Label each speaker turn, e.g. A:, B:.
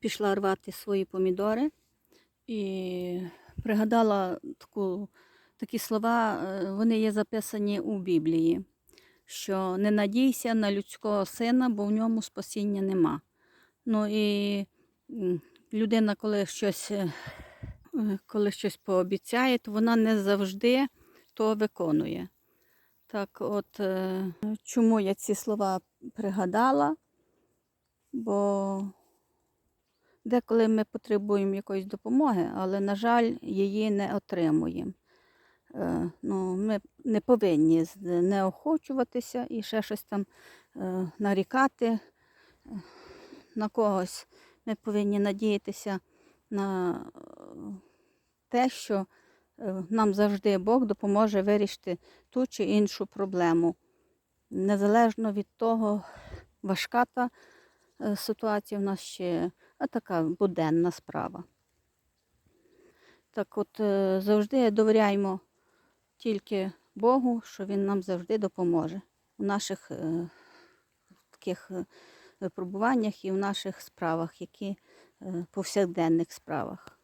A: пішла рвати свої помідори і пригадала таку, такі слова, е, вони є записані у Біблії, що не надійся на людського сина, бо в ньому спасіння нема. Ну і людина, коли щось, е, коли щось пообіцяє, то вона не завжди то виконує. Так от, е, чому я ці слова пригадала? Бо деколи ми потребуємо якоїсь допомоги, але, на жаль, її не отримуємо. Е, ну, ми не повинні неохочуватися і ще щось там е, нарікати е, на когось. Ми повинні надіятися на те, що нам завжди Бог допоможе вирішити ту чи іншу проблему. Незалежно від того, важка та ситуація в нас ще така буденна справа. Так от е, завжди довіряємо тільки Богу, що Він нам завжди допоможе у наших е, таких е, випробуваннях і в наших справах, які е, повсякденних справах.